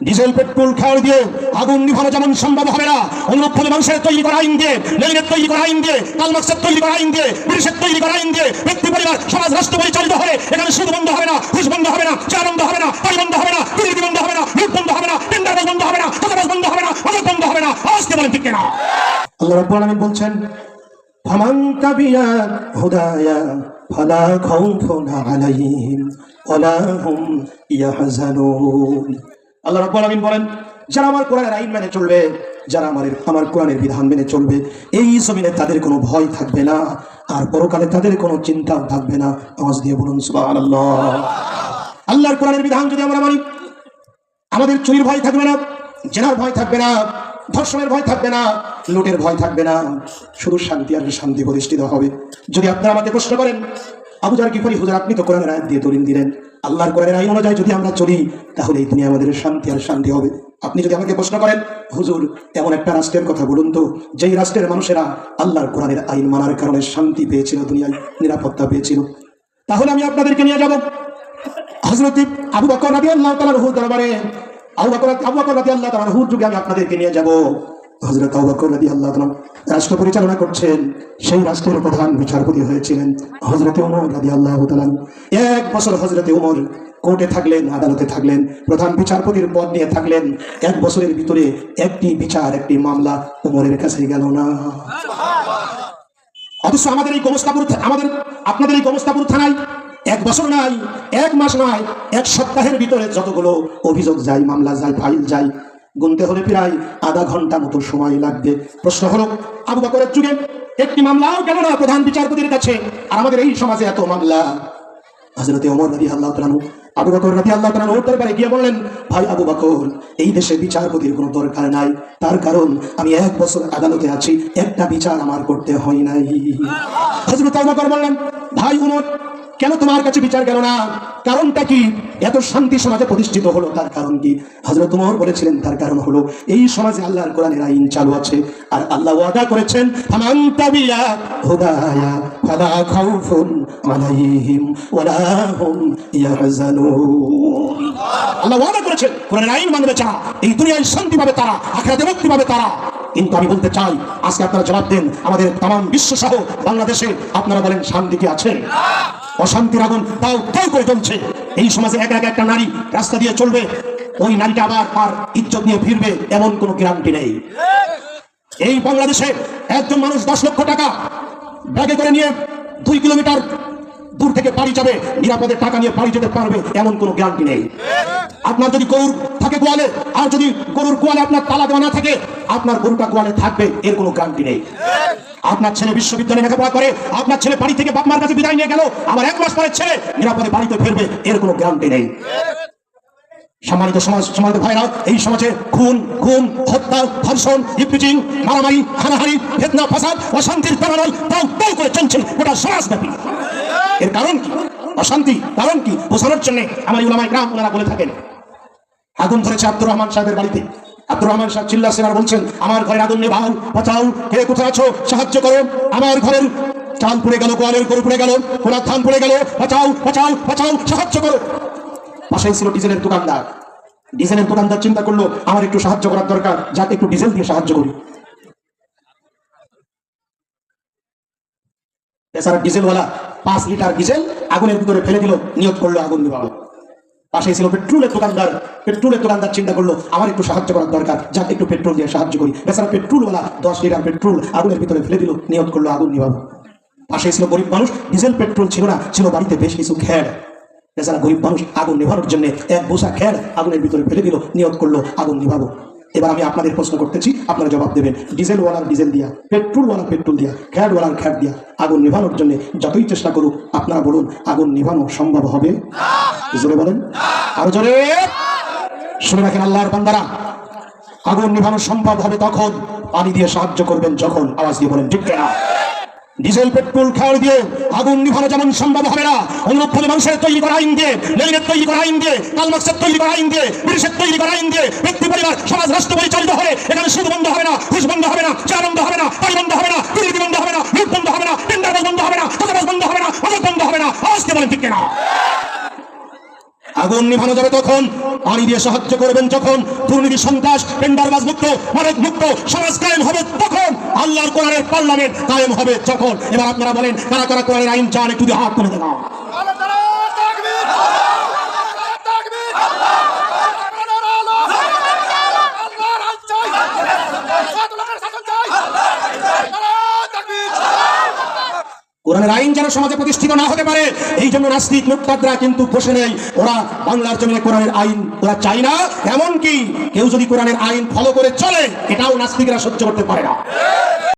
Diesel petrol খেয়াল দিয়ে আগুন নিভানো যেমন সম্ভব হবে না অনুরূপভাবে মানুষের তৈরি করা আইন দিয়ে লেনিনের তৈরি করা আইন দিয়ে কালমার্ক্সের তৈরি করা আইন দিয়ে ব্রিটিশের তৈরি করা আইন দিয়ে ব্যক্তি পরিবার সমাজ রাষ্ট্র পরিচালিত হলে এখানে সুদ বন্ধ হবে না ঘুষ বন্ধ হবে না চা বন্ধ হবে না পানি বন্ধ হবে না দুর্নীতি বন্ধ হবে না লুট বন্ধ হবে না টেন্ডারবাজ বন্ধ হবে না টাকাবাজ বন্ধ হবে না অজর বন্ধ হবে না আজকে বলেন ঠিক কিনা আল্লাহ রাব্বুল আলামিন বলছেন ফামান তাবিয়া হুদায়া ফালা খাউফুন আলাইহিম ওয়ালা হুম ইয়াহজানুন আল্লাহ রাব্বুল আলামিন বলেন, যারা আমার কোরআনের আইন মেনে চলবে, যারা আমার আমার কোরআনের বিধান মেনে চলবে, এই জমিনে তাদের কোনো ভয় থাকবে না, আর পরকালে তাদের কোনো চিন্তাও থাকবে না। আওয়াজ দিয়ে বলুন, সুবহানাল্লাহ। আল্লাহর কোরআনের বিধান যদি আমরা মানি, আমাদের চুরির ভয় থাকবে না, জেনার ভয় থাকবে না, ধর্ষণের ভয় থাকবে না, লুটের ভয় থাকবে না। শুধু শান্তি আর শান্তি প্রতিষ্ঠিত হবে। যদি আপনারা আমাকে প্রশ্ন করেন আবু জার কিফারি হুজুর আপনি তো কোরআনের আয়াত দিয়ে দলিল দিলেন। আল্লাহর কোরআনের আইন অনুযায়ী যদি আমরা চলি, তাহলে এই দুনিয়া আমাদের শান্তি আর শান্তি হবে। আপনি যদি আমাকে প্রশ্ন করেন, হুজুর, এমন একটা রাষ্ট্রের কথা বলুন তো, যেই রাষ্ট্রের মানুষেরা আল্লাহর কোরআনের আইন মানার কারণে শান্তি পেয়েছিল, দুনিয়ায় নিরাপত্তা পেয়েছিল। তাহলে আমি আপনাদেরকে নিয়ে যাব। হজরত আবু বকর রাদি আল্লাহ তালার হুর দরবারে, আবু বকর আবু বকর রাদি আল্লাহ তালার হুর যুগে আমি আপনাদেরকে নিয়ে যাব। হজরত বকর আল্লাহ রাষ্ট্র পরিচালনা করছেন, সেই রাষ্ট্রের প্রধান বিচারপতি হয়েছিলেন হজরত উমর রাদি আল্লাহ এক বছর হজরতে উমর কোর্টে থাকলেন, আদালতে থাকলেন, প্রধান বিচারপতির পদ নিয়ে থাকলেন। এক বছরের ভিতরে একটি বিচার, একটি মামলা উমরের কাছে গেল না। অথচ আমাদের এই গোমস্তাপুর আমাদের, আপনাদের এই গোমস্তাপুর থানায় এক বছর নাই, এক মাস নাই, এক সপ্তাহের ভিতরে যতগুলো অভিযোগ যায়, মামলা যায়, ফাইল যায় গুনতে হলে প্রায় আধা ঘণ্টা মতো সময় লাগবে। প্রশ্ন হলো, আবু বকরের যুগে একটি মামলাও গেল না প্রধান বিচারপতির কাছে? আর আমাদের এই সমাজে এত মামলা? হজরতে রাদি আল্লাহ তালানু আবু আল্লাহ দরবারে গিয়ে বললেন, ভাই আবু বকর, এই দেশে বিচারপতির কোনো দরকার নাই। তার কারণ আমি এক বছর আদালতে আছি, একটা বিচার আমার করতে হয় নাই। আবু বললেন, ভাই উমর কেন তোমার কাছে বিচার গেল না? কারণটা কি? এত শান্তি সমাজে প্রতিষ্ঠিত হলো, তার কারণ কি? হজরত উমর বলেছিলেন, তার কারণ হলো এই সমাজে আল্লাহর কোরআনের আইন চালু আছে, আর আল্লাহ ওয়াদা করেছেন আল্লাহ ওয়াদা করেছেন, কোরআনের আইন মানবে এই দুনিয়ায় শান্তি পাবে তারা, আখিরাতে মুক্তি পাবে তারা। কিন্তু আমি বলতে চাই, আজকে আপনারা জবাব দেন, আমাদের তাম বিশ্ব বাংলাদেশে আপনারা বলেন শান্তি কি আছে? অশান্তির আগুন, তাও তাও করে চলছে এই সমাজে একা একা একটা নারী রাস্তা দিয়ে চলবে, ওই নারীটা আবার আর ইজ্জত নিয়ে ফিরবে, এমন কোনো গ্যারান্টি নেই। এই বাংলাদেশে একজন মানুষ দশ লক্ষ টাকা ব্যাগে করে নিয়ে দুই কিলোমিটার দূর থেকে বাড়ি যাবে, নিরাপদে টাকা নিয়ে বাড়ি যেতে পারবে, এমন কোনো গ্যারান্টি নেই। আপনার যদি গরুর থাকে গোয়ালে, আর যদি গরুর গোয়ালে আপনার তালা দেওয়া না থাকে আপনার গরুটা গোয়ালে থাকবে, এর কোনো গ্যারান্টি নেই। আপনার ছেলে বিশ্ববিদ্যালয়ে লেখাপড়া করে, আপনার ছেলে বাড়ি থেকে বাপ মার কাছে বিদায় নিয়ে গেল আমার এক মাস পরে ছেলে নিরাপদে বাড়িতে ফিরবে, এর কোনো গ্যারান্টি নেই। সম্মানিত সমাজ ভাইরা, এই সমাজে খুন খুন হত্যা, ধর্ষণ মারামারি অশান্তির তাও তাও করে গোটা সমাজব্যাপী। এর কারণ কি? অশান্তি, কারণ কি? বোঝানোর জন্য আমার ইউলামাই গ্রাম ওনারা বলে থাকেন। আগুন ধরেছে আব্দুর রহমান সাহেবের বাড়িতে। চিল্লা বলছেন, আমার আগুন কোথায় আছো? সাহায্য করো। আমার ঘরের গেল গেল গেল। সাহায্য করো। ছিল দোকানদার। দোকানদার চিন্তা করল, আমার একটু সাহায্য করার দরকার, যাতে একটু ডিজেল দিয়ে সাহায্য করি। এছাড়া ডিজেলওয়ালা পাঁচ লিটার ডিজেল আগুনের ভিতরে ফেলে দিল নিয়োগ করল আগুন নিভাবে পাশে ছিল পেট্রোলের দোকানদার। পেট্রোলের দোকানদার চিন্তা করল, আমার একটু সাহায্য করার দরকার। যাতে একটু পেট্রোল দিয়ে সাহায্য করি। এছাড়া পেট্রোলওয়ালা দশ লিটার পেট্রোল আগুনের ভিতরে ফেলে দিল নিয়োগ করল আগুন নিভাবো। পাশে ছিল গরিব মানুষ, ডিজেল পেট্রোল ছিল না, ছিল বাড়িতে বেশ কিছু খ্যাড় এছাড়া গরিব মানুষ আগুন নেভানোর জন্য এক বোসা খ্যাড় আগুনের ভিতরে ফেলে দিল নিয়োগ করল আগুন নিভাবো। এবার আমি আপনাদের প্রশ্ন করতেছি, আপনারা জবাব দেবেন, ডিজেলওয়ালার ডিজেল দিয়া, পেট্রোলওয়ালার পেট্রোল দিয়া খ্যাটওয়ালার খ্যাট দিয়া আগুন নিভানোর জন্য যতই চেষ্টা করুক, আপনারা বলুন, আগুন নিভানো সম্ভব হবে? জোরে বলেন আরও জোরে শুনে রাখেন আল্লাহর বান্দারা আগুন নিভানো সম্ভব হবে তখন পানি দিয়ে সাহায্য করবেন যখন আওয়াজ দিয়ে বলেন ঠিক না ডিজেল পেট্রোল খেয়াল দিয়ে আগুন নিভানো যেমন সম্ভব হবে না অনুরূপভাবে মানুষের তৈরি করা আইন দিয়ে লেনিনের তৈরি করা আইন দিয়ে কালমার্ক্সের তৈরি করা আইন দিয়ে ব্রিটিশের তৈরি করা আইন দিয়ে ব্যক্তি পরিবার সমাজ রাষ্ট্র পরিচালিত হলে এখানে সুদ বন্ধ হবে না ঘুষ বন্ধ হবে না চা বন্ধ হবে না পানি বন্ধ হবে না দুর্নীতি বন্ধ হবে না লুট বন্ধ হবে না টেন্ডারবাজ বন্ধ হবে না বন্ধ হবে না অজর বন্ধ হবে না আজকে বলেন ঠিক না আগুন নিভানো যাবে তখন। পানি দিয়ে সাহায্য করবেন যখন। দুর্নীতি, সন্ত্রাস টেন্ডারবাজ মুক্ত মানব মুক্ত সমাজ কায়েম হবে তখন। আল্লাহর কোরআনের পার্লামেন্ট কায়েম হবে যখন। এবার আপনারা বলেন, কারা কারা কোরআনের আইন চান, একটু হাত করে দেওয়া আল্লাহ তাআলা তাকবীর তাকবীর আল্লাহর আলো আল্লাহর আইন চাই সাদুল্লাহর শাসন চাই আল্লাহ তাকবীর কোরআনের আইন যেন সমাজে প্রতিষ্ঠিত না হতে পারে এই জন্য রাজনীতি মুক্তাদরা কিন্তু বসে নেই। ওরা বাংলার জমিনে কোরআনের আইন ওরা চায় না। এমনকি কেউ যদি কোরআনের আইন ফলো করে চলে, এটাও নাস্তিকরা সহ্য করতে পারে না।